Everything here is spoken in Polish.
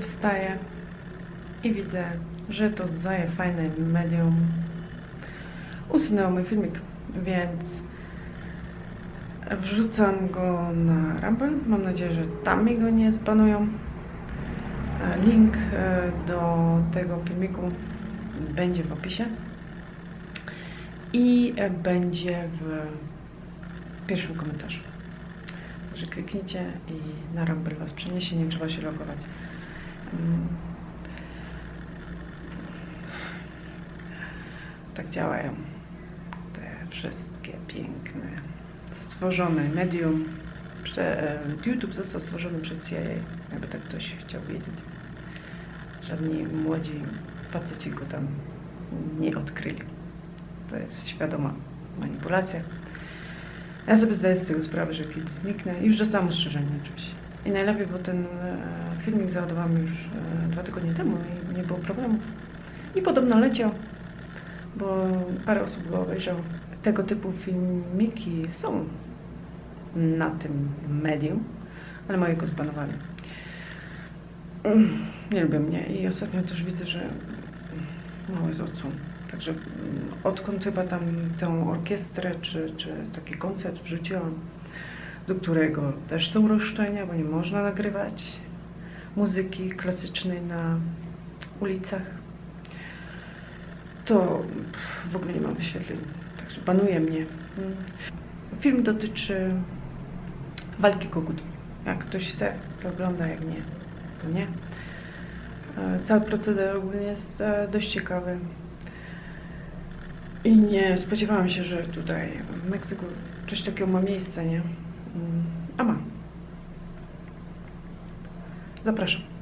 wstaję i widzę, że to zaje fajne medium usunęło mój filmik, więc wrzucam go na Rumble. Mam nadzieję, że tam mi go nie zbanują. E, Link e, do tego filmiku będzie w opisie i e, będzie w pierwszym komentarzu. Także kliknijcie i na Rumble Was przeniesie, nie trzeba się logować. Tak działają te wszystkie piękne, stworzone medium. YouTube został stworzony przez CIA, jakby tak ktoś chciał wiedzieć. Żadni młodzi faceci go tam nie odkryli. To jest świadoma manipulacja. Ja sobie zdaję z tego sprawę, że kiedyś zniknę. Już dostałam ostrzeżenie oczywiście. I najlepiej, bo ten e, filmik załadowałam już e, dwa tygodnie temu i nie było problemu. I podobno leciał, bo parę osób go obejrzało. Tego typu filmiki są na tym medium, ale mojego zbanowali. Mm, Nie lubię mnie i ostatnio też widzę, że mało jest odsłon. Także mm, odkąd chyba tam tę orkiestrę czy, czy taki koncert wrzuciłam, do którego też są roszczenia, bo nie można nagrywać muzyki klasycznej na ulicach, to w ogóle nie mam wyświetleń. Także banuje mnie. Film dotyczy walki kogutów. Jak ktoś chce, to ogląda, jak nie, to nie. E, Cały proceder ogólnie jest e, dość ciekawy. I nie spodziewałam się, że tutaj w Meksyku coś takiego ma miejsce, nie? A ma. Zapraszam.